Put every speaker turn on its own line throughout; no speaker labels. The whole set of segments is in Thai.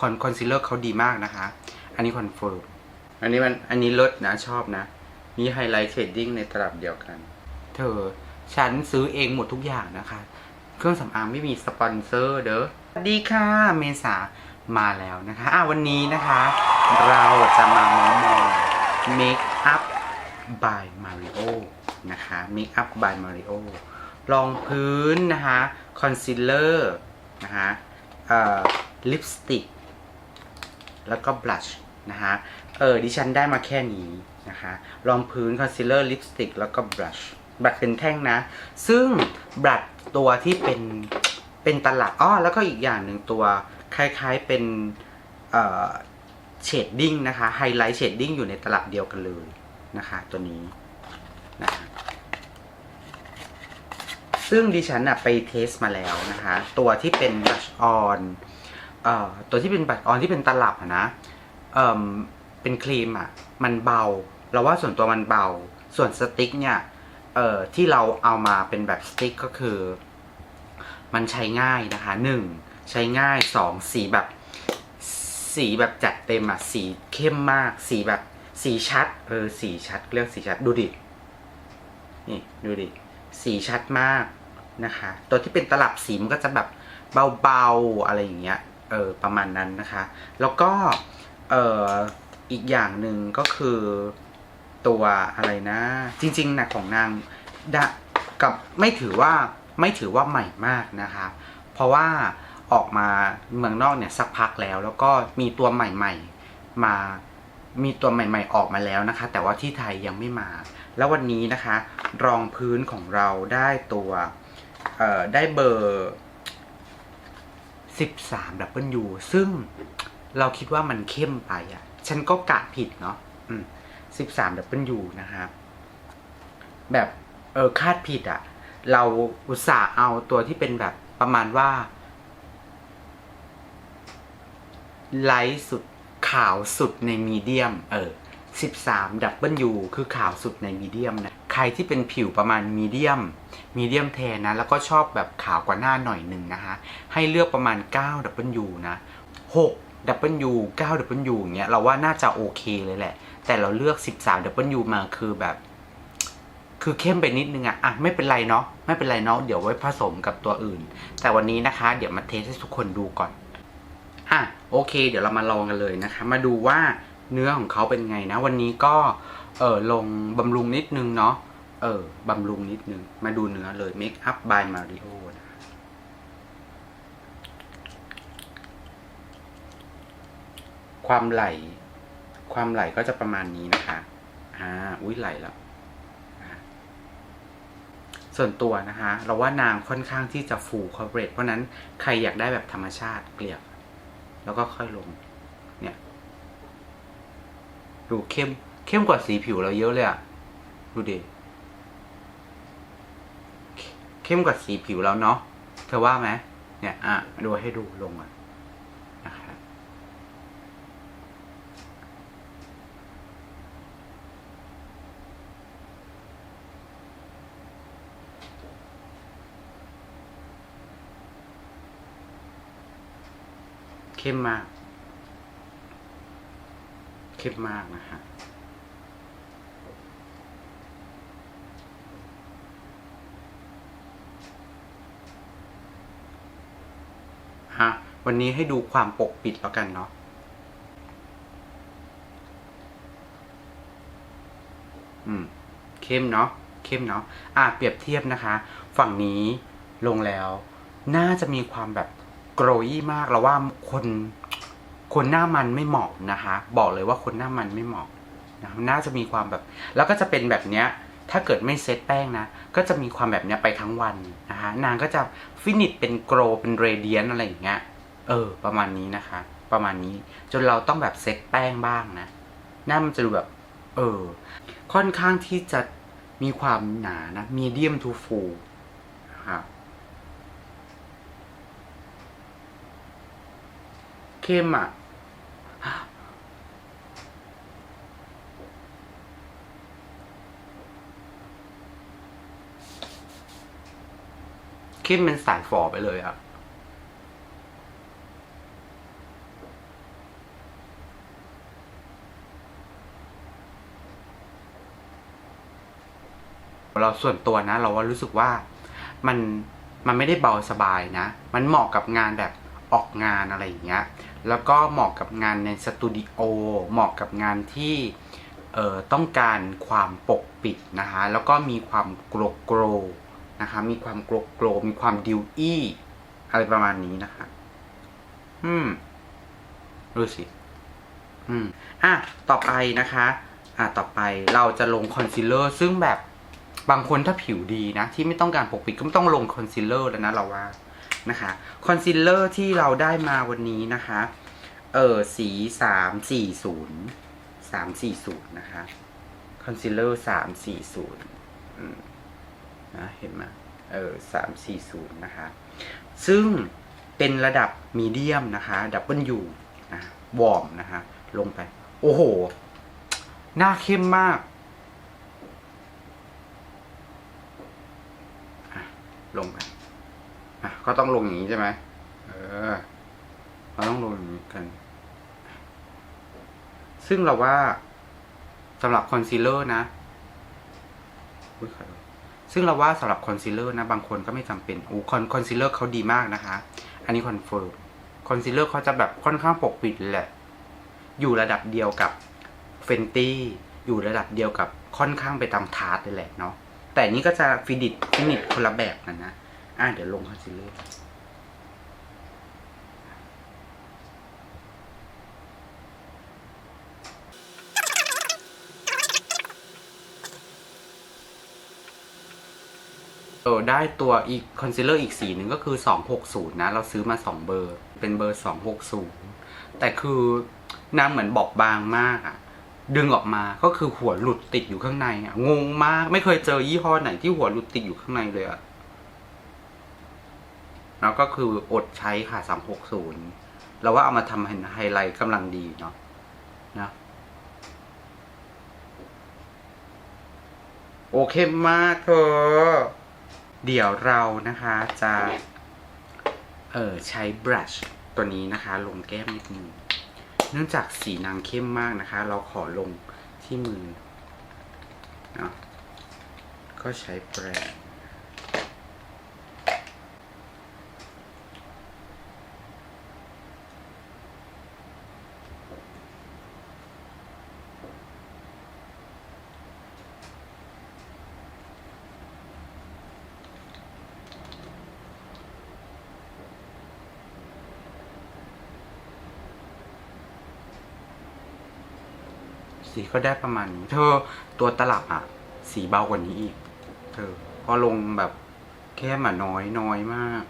คอนคอนซีลเลอร์เขาดีมากนะคะ อันนี้คอนเฟิร์ม อันนี้มันอันนี้ลิศนะชอบนะ มีไฮไลท์เชดดิ้งในตลับเดียวกัน เธอ ฉันซื้อเองหมดทุกอย่างนะคะ เครื่องสำอางไม่มีสปอนเซอร์เด้อสวัสดีค่ะ เมษามาแล้วนะคะอะวันนี้นะคะ เราจะมาเมามอย Make up by Mario นะคะ Make up by Mario รองพื้นนะคะ คอนซีลเลอร์นะคะลิปสติก แล้วก็บลัชนะคะเออดิฉันได้มาแค่นี้นะคะรองพื้นคอนซีลเลอร์ลิปสติกแล้วก็บลัชบลัชเป็นแท่งนะ ซึ่งบลัชตัวที่เป็นเป็นตลับอ้อแล้วก็อีกอย่างหนึ่งตัวคล้ายๆเป็นเอ่อเชดดิ้งนะคะไฮไลท์เชดดิ้งอยู่ในตลับเดียวกันเลยนะคะตัวนี้นะคะซึ่งดิฉันอะไปเทสมาแล้วนะคะ ตัวที่เป็นบลัชออน เอ่อตัวที่เป็นบัชออนที่เป็นตลับอะนะเอ่มเป็นครีมอะมันเบา เราว่าส่วนตัวมันเบา ส่วนสติ๊กเนี่ยเอ่อที่เราเอามาเป็นแบบสติ๊กก็คือ มันใช้ง่ายนะคะหนึ่งใช้ง่ายสองสีแบบสีแบบจัดเต็มอะสีเข้มมาก สีแบบสีชัด เออสีชัดเรียกสีชัดดูดินี่ดูดิสีชัดมากนะคะ ตัวที่เป็นตลับสีมันก็จะแบบเบาๆอะไรอย่างเงี้ย เออประมาณนั้นนะคะ แล้วก็เอออีกอย่างหนึ่งก็คือตัวอะไรนะ จริงๆนะของนางดะกับไม่ถือว่าไม่ถือว่าใหม่มากนะคะ เพราะว่าออกมาเมืองนอกเนี่ยสักพักแล้ว แล้วก็มีตัวใหม่ๆมามีตัวใหม่ๆออกมาแล้วนะคะ แต่ว่าที่ไทยยังไม่มา แล้ววันนี้นะคะ รองพื้นของเราได้ตัวเอ่อได้เบอร์ 13 W ซึ่งเราคิดว่ามันเข้มไปอะ ฉันก็กะผิดเนาะอืม13 W นะครับ แบบเออคาดผิดอะ่ะ เราอุตส่าห์เอาตัวที่เป็นแบบประมาณว่า ไลท์สุดขาวสุดในมีเดียม เออ 13ดับเบิลยูคือขาวสุดในมีเดียมนะ ใครที่เป็นผิวประมาณมีเดียม มีเดียมแทนนะ แล้วก็ชอบแบบขาวกว่าหน้าหน่อยหนึ่งนะคะ ให้เลือกประมาณ9ดับเบิลยูนะ6ดับเบิลยู9ดับเบิลยูอย่างเงี้ย เราว่าน่าจะโอเคเลยแหละ แต่เราเลือก 13ดับเบิลยูมาคือแบบ คือเข้มไปนิดนึงอะอะ ไม่เป็นไรเนาะ ไม่เป็นไรเนาะ เดี๋ยวไว้ผสมกับตัวอื่น แต่วันนี้นะคะ เดี๋ยวมาเทสให้ทุกคนดูก่อน อะ โอเค เดี๋ยวเรามาลองกันเลยนะคะ มาดูว่า เนื้อของเขาเป็นไงนะ วันนี้ก็เออลงบำรุงนิดนึงเนาะเออบำรุงนิดนึง มาดูเนื้อเลย Make up by Mario นะความไหล ความไหลก็จะประมาณนี้นะคะอ่าอุ้ยไหลแล้วส่วนตัวนะคะ เราว่านางค่อนข้างที่จะฟูคอร์เรทเพราะนั้นใครอยากได้แบบธรรมชาติเกลี่ยแล้วก็ค่อยลง ดูเข้ม เข้มกว่าสีผิวเราเยอะเลยอะดูดิเข้เข้มกว่าสีผิวเราเนาะ เธอว่าไหม เนี่ย อะ ดูให้ดูลงอะนะครับเข้มมาก เข้มมากนะฮะฮะวันนี้ให้ดูความปกปิดแล้วกันเนาะอืม เข้มเนาะเข้มเนาะอะเปรียบเทียบนะคะ ฝั่งนี้ลงแล้ว น่าจะมีความแบบโกรยมากแล้วว่าคน คนหน้ามันไม่เหมาะนะคะ บอกเลยว่าคนหน้ามันไม่เหมาะนะน่าจะมีความแบบ แล้วก็จะเป็นแบบเนี้ยถ้าเกิดไม่เซตแป้งนะ ก็จะมีความแบบเนี้ยไปทั้งวันนะคะนางก็จะฟินิชเป็นโกรเป็นเรเดียนอะไรอย่างเงี้ยเออ ประมาณนี้นะคะ ประมาณนี้จนเราต้องแบบเซตแป้งบ้างนะหน้ามันจะดูแบบ เออ ค่อนข้างที่จะมีความหนานะ medium to full นะครับเข้มอะ ข้มเป็นสายฝอไปเลยครับเราส่วนตัวนะ เราว่ารู้สึกว่ามันมันไม่ได้เบาสบายนะ มันเหมาะกับงานแบบออกงานอะไรอย่างเงี้ย แล้วก็เหมาะกับงานในสตูดิโอ เหมาะกับงานที่ต้องการความปกปิดนะคะ แล้วก็มีความโกรโกร นะคะ มีความโกรโกรมีความดิวอี้อะไรประมาณนี้นะคะ อืมดูสิ อืม อะ ต่อไปนะคะ อะ ต่อไปเราจะลงคอนซีลเลอร์ซึ่งแบบบางคนถ้าผิวดีนะ ที่ไม่ต้องการปกปิดก็ไม่ต้องลงคอนซีลเลอร์แล้วนะเราว่านะคะคอนซีลเลอร์ที่เราได้มาวันนี้นะคะ เออสีสามสี่ศูนย์สามสี่ศูนย์นะคะคอนซีลเลอร์สามสี่ศูนย์ นะเห็นไหมเออสามสี่ศูนย์นะคะ ซึ่งเป็นระดับมีเดียมนะคะดับเบิลยูนะวอร์มนะคะ ลงไป โอ้โห หน้าเข้มมาก ลงไปก็ต้องลงอย่างนี้ใช่ไหมเออเราต้องลงอย่างนี้กัน ซึ่งเราว่าสำหรับคอนซีลเลอร์นะอุ๊ยขอโทษ ซึ่งเราว่าสำหรับคอนซีลเลอร์นะบางคนก็ไม่จำเป็นโอ้คอนคอนซีลเลอร์เขาดีมากนะคะ อันนี้คอนเฟิร์มคอนซีลเลอร์เขาจะแบบค่อนข้างปกปิดแหละ อยู่ระดับเดียวกับเฟนตี้อยู่ระดับเดียวกับค่อนข้างไปตามทาร์ตเลยแหละเนาะแต่อันนี้ก็จะฟินิชฟินิชคนละแบบกันนะอะเดี๋ยวลงคอนซีลเลอร์ เออได้ตัวอีกคอนซีลเลอร์อีกสีหนึ่งก็คือ 260 นะ เราซื้อมา 2 เบอร์ เป็นเบอร์ 260 แต่คือน้ำเหมือนบอบบางมากอะดึงออกมาก็คือหัวหลุดติดอยู่ข้างในอะงงมาก ไม่เคยเจอยี่ห้อไหนที่หัวหลุดติดอยู่ข้างในเลยอะแล้วก็คืออดใช้ค่ะ 360เราว่าเอามาทำไฮไลท์กำลังดีเนาะนะโอเคมากเธอ เดี๋ยวเรานะคะจะเออใช้บรัชตัวนี้นะคะ ลงแก้มนิดนึงเนื่องจากสีนางเข้มมากนะคะ เราขอลงที่มือเนาะก็ใช้แปรง สีก็ได้ประมาณนี้ เธอตัวตลับอะสีเบากว่านี้อีก เธอ พอลงแบบแค่มาน้อยน้อยมาก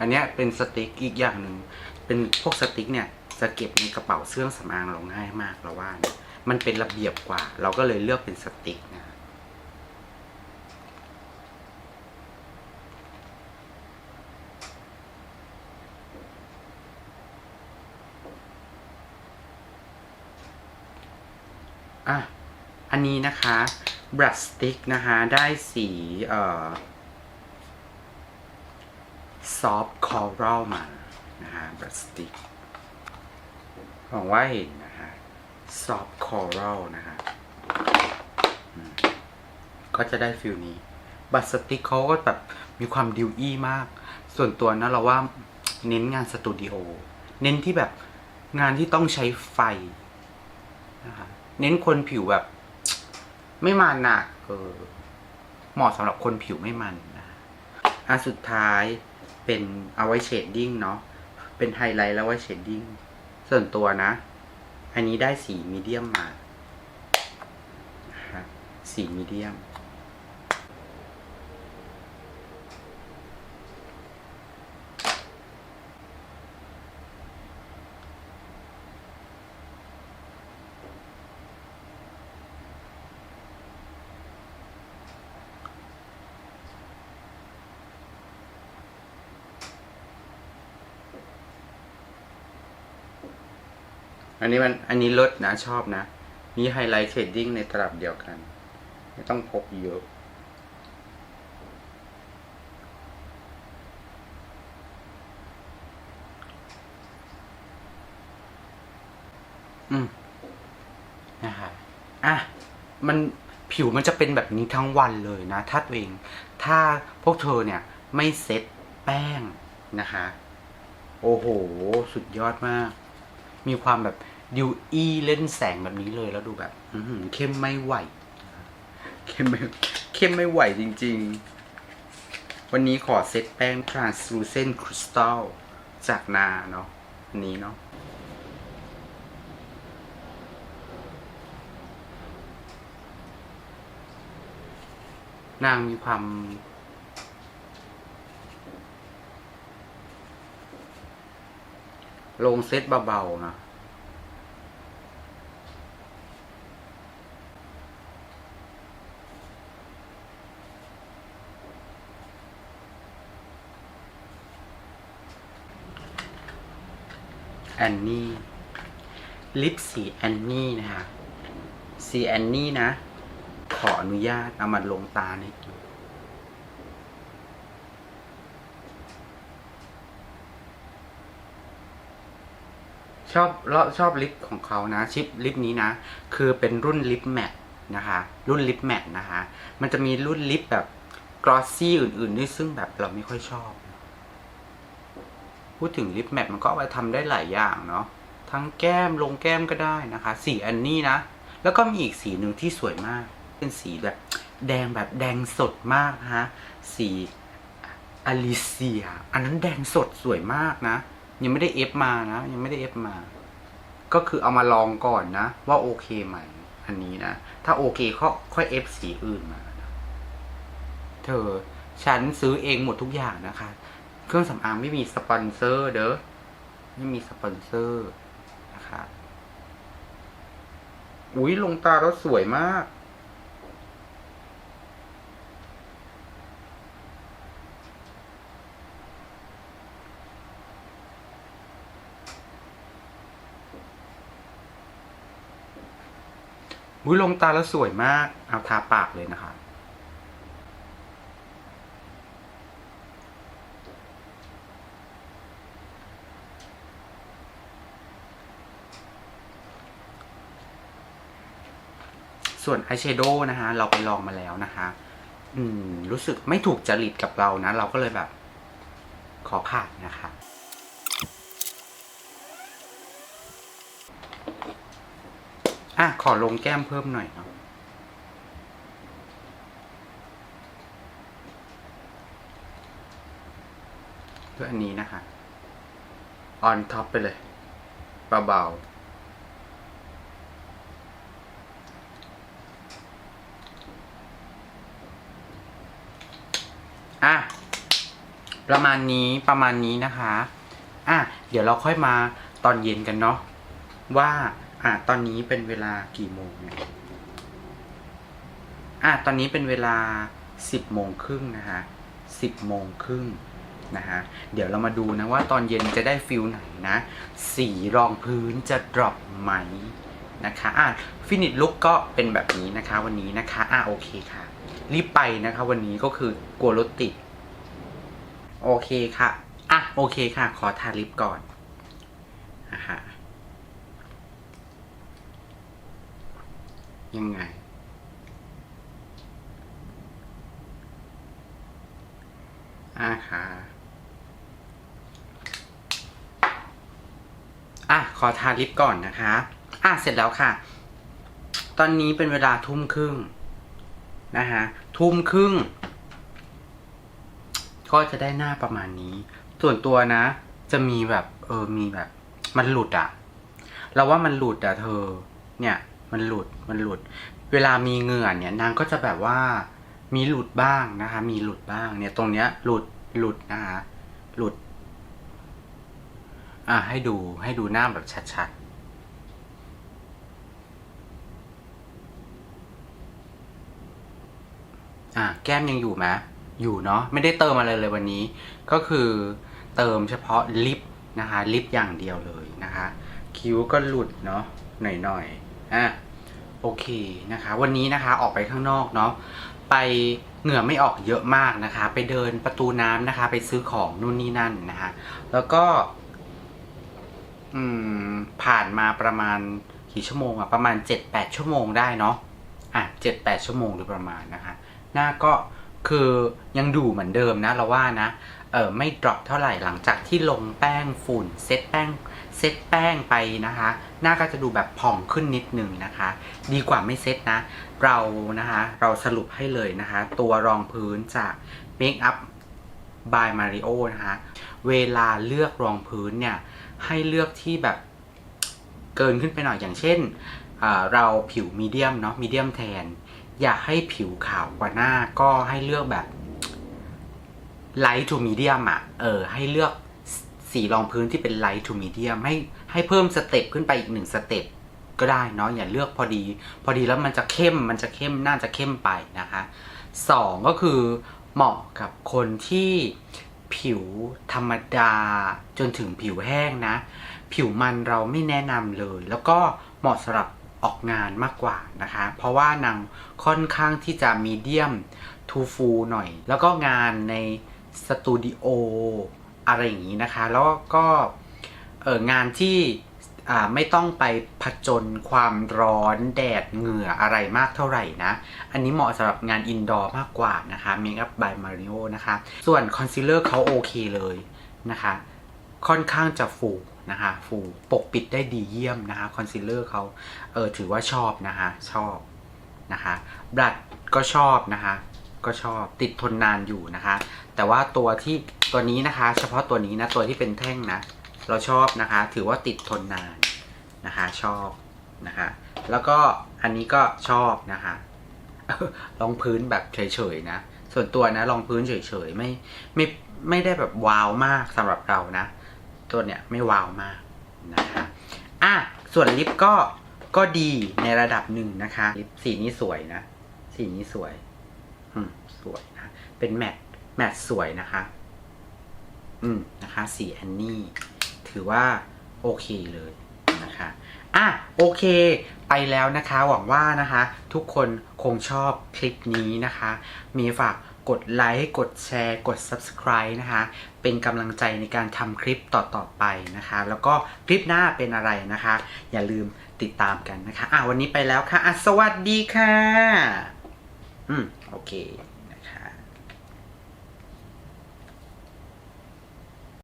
อันเนี้ยเป็นสติ๊กอีกอย่างหนึ่งเป็นพวกสติ๊กเนี่ย จะเก็บในกระเป๋าเสื้อสำอางเราง่ายมากเราว่านะมันเป็นระเบียบกว่า เราก็เลยเลือกเป็นสติ๊กนะ อันนี้นะคะบรัชสติกนะคะได้สีเอ่อซอฟต์คอรัลมานะคะบรัชสติกหวังว่าเห็นนะคะซอฟต์คอรัลนะคะก็จะได้ฟิลนี้บัตสติกเขาก็แบบมีความดิวอี้มาก ส่วนตัวนะเราว่าเน้นงานสตูดิโอ เน้นที่แบบงานที่ต้องใช้ไฟนะคะเน้นคนผิวแบบ ไม่มันอะเออ เหมาะสำหรับคนผิวไม่มันนะอันสุดท้ายเป็นเอาไว้เชดดิ้งเนาะเป็นไฮไลท์แล้วไว้เชดดิ้งส่วนตัวนะ อันนี้ได้สีมีเดียมมานะคะสีมีเดียม อันนี้มันอันนี้ลิศนะชอบนะ มีไฮไลท์เชดดิ้งในตลับเดียวกัน ไม่ต้องพกเยอะอืมนะคะอะมันผิวมันจะเป็นแบบนี้ทั้งวันเลยนะ ถ้าตัวเอง ถ้าพวกเธอเนี่ย ไม่เซ็ตแป้งนะคะ โอ้โห สุดยอดมาก มีความแบบดิวอี้เล่นแสงแบบนี้เลยแล้วดูแบบเข้มไม่ไหว เข้มไม่เข้มไม่ไหวจริง ๆ วันนี้ขอเซตแป้ง translucent crystal จากนาเนาะนนี้เนาะนางมีความ ลงเซตเบาๆนะแอนนี่ลิปสีแอนนี่นะคะสีแอนนี่นะ ขออนุญาตเอามาลงตานิดนึ ชอบชอบลิปของเขานะชิปลิปนี้นะ คือเป็นรุ่นลิปแมทนะคะ รุ่นลิปแมทนะคะ มันจะมีรุ่นลิปแบบกรอสซี่อื่นๆด้วยซึ่งแบบเราไม่ค่อยชอบ พูดถึงลิปแมทมันก็เอาไปทำได้หลายอย่างเนาะทั้งแก้มลงแก้มก็ได้นะคะ สีอันนี้นะ แล้วก็มีอีกสีหนึ่งที่สวยมาก เป็นสีแบบแดงแบบแดงสดมากนะฮะสีอลิเซีย อันนั้นแดงสดสวยมากนะ ยังไม่ได้เอฟมานะยังไม่ได้เอฟมา ก็คือเอามาลองก่อนนะ ว่าโอเคไหม อันนี้นะ ถ้าโอเคก็ค่อยเอฟสีอื่นมานะเธอ ฉันซื้อเองหมดทุกอย่างนะคะ เครื่องสำอางไม่มีสปอนเซอร์ เด้อไม่มีสปอนเซอร์นะคะ อุ้ยลงตาแล้วสวยมาก อุ้ยลงตาแล้วสวยมาก เอาทาปากเลยนะคะส่วนอายแชโดว์นะคะเราไปลองมาแล้วนะคะ อืม รู้สึกไม่ถูกจริตกับเรานะ เราก็เลยแบบ ขอผ่านนะคะ อะขอลงแก้มเพิ่มหน่อยเนาะเพื่ออันนี้นะคะ ออนท็อปไปเลยเบาๆอะประมาณนี้ประมาณนี้นะคะ อะ เดี๋ยวเราค่อยมาตอนเย็นกันเนาะว่า อะตอนนี้เป็นเวลากี่โมงเนี่ยอะตอนนี้เป็นเวลาสิบโมงครึ่งนะคะสิบโมงครึ่งนะคะเดี๋ยวเรามาดูนะว่าตอนเย็นจะได้ฟิลไหนนะ สีรองพื้นจะดรอปไหมนะคะอะฟินิชลุกก็เป็นแบบนี้นะคะวันนี้นะคะอะโอเคค่ะ รีบไปนะคะวันนี้ก็คือกลัวรถติด โอเคค่ะอะโอเคค่ะ ขอทาลิปก่อนนะคะ ยังไงอะค่ะอะ ขอทาลิปก่อนนะคะ อะ เสร็จแล้วค่ะ ตอนนี้เป็นเวลาทุ่มครึ่งนะฮะทุ่มครึ่ง ก็จะได้หน้าประมาณนี้ ส่วนตัวนะ จะมีแบบ เออ มีแบบ มันหลุดอะเราว่ามันหลุดอะเธอ เนี่ย มันหลุดมันหลุด เวลามีเหงื่อเนี่ยนางก็จะแบบว่ามีหลุดบ้างนะคะ มีหลุดบ้างเนี่ยตรงเนี้ยหลุดหลุดนะคะหลุด อะให้ดูให้ดูหน้าแบบชัดๆอะแก้มยังอยู่ไหมอยู่เนาะไม่ได้เติมอะไรเลยวันนี้ ก็คือเติมเฉพาะลิปนะคะ ลิปอย่างเดียวเลยนะคะ คิ้วก็หลุดเนาะหน่อยๆ อะโอเคนะคะ วันนี้นะคะออกไปข้างนอกเนาะไปเหงื่อไม่ออกเยอะมากนะคะ ไปเดินประตูน้ำนะคะ ไปซื้อของนู่นนี่นั่นนะคะ แล้วก็ อืม ผ่านมาประมาณกี่ชั่วโมงอะประมาณเจ็ดแปดชั่วโมงได้เนาะอะเจ็ดแปดชั่วโมงโดยประมาณนะคะ หน้าก็คือยังดูเหมือนเดิมนะเราว่านะเออไม่ดรอปเท่าไหร่หลังจากที่ลงแป้งฝุ่น เซตแป้งเซตแป้งไปนะคะ หน้าก็จะดูแบบผ่องขึ้นนิดนึงนะคะ ดีกว่าไม่เซ็ตนะ เรานะคะเราสรุปให้เลยนะคะ ตัวรองพื้นจาก Make Up by Mario นะคะ เวลาเลือกรองพื้นเนี่ย ให้เลือกที่แบบเกินขึ้นไปหน่อยอย่างเช่นเราผิวมีเดียมเนาะมีเดียมแทน อยากให้ผิวขาวกว่าหน้าก็ให้เลือกแบบ light to medium อะเออให้เลือก สีรองพื้นที่เป็น light to medium ให้ให้เพิ่มสเต็ปขึ้นไปอีกหนึ่งสเต็ปก็ได้เนาะอย่าเลือกพอดี พอดีแล้วมันจะเข้มมันจะเข้มน่าจะเข้มไปนะคะสองก็คือเหมาะกับคนที่ผิวธรรมดาจนถึงผิวแห้งนะ ผิวมันเราไม่แนะนำเลย แล้วก็เหมาะสำหรับออกงานมากกว่านะคะ เพราะว่านางค่อนข้างที่จะมีเดียมทูฟูหน่อย แล้วก็งานในสตูดิโอ อะไรอย่างนี้นะคะ แล้วก็เอองานที่ไม่ต้องไปผจญความร้อนแดดเหงื่ออะไรมากเท่าไหร่นะ อันนี้เหมาะสำหรับงานอินดอร์มากกว่านะคะ Makeup by Mario นะคะ ส่วนคอนซีลเลอร์เขาโอเคเลยนะคะ ค่อนข้างจะฟูนะคะฟูปกปิดได้ดีเยี่ยมนะคะคอนซีลเลอร์เขาเออถือว่าชอบนะคะชอบนะคะบลัดก็ชอบนะคะ ก็ชอบติดทนนานอยู่นะคะ แต่ว่าตัวที่ ตัวนี้นะคะ เฉพาะตัวนี้นะตัวที่เป็นแท่งนะ เราชอบนะคะ ถือว่าติดทนนานนะคะ ชอบนะคะ แล้วก็อันนี้ก็ชอบนะคะรองพื้นแบบเฉยๆนะ ส่วนตัวนะรองพื้นเฉยๆไม่ไม่ไม่ได้แบบว้าวมากสำหรับเรานะ ตัวเนี้ยไม่ว้าวมากนะคะอะส่วนลิปก็ก็ดีในระดับหนึ่งนะคะลิปสีนี้สวยนะ สีนี้สวย อืมสวยนะ เป็นแมทแมทสวยนะคะ นะคะสีแอนนี่ถือว่าโอเคเลยนะคะอะโอเค ไปแล้วนะคะ หวังว่านะคะ ทุกคนคงชอบคลิปนี้นะคะ มีฝากกดไลค์กดแชร์กด subscribe นะคะ เป็นกำลังใจในการทำคลิปต่อ ๆ ไปนะคะ แล้วก็คลิปหน้าเป็นอะไรนะคะ อย่าลืมติดตามกันนะคะ อะวันนี้ไปแล้วค่ะอะสวัสดีค่ะ อืม โอเค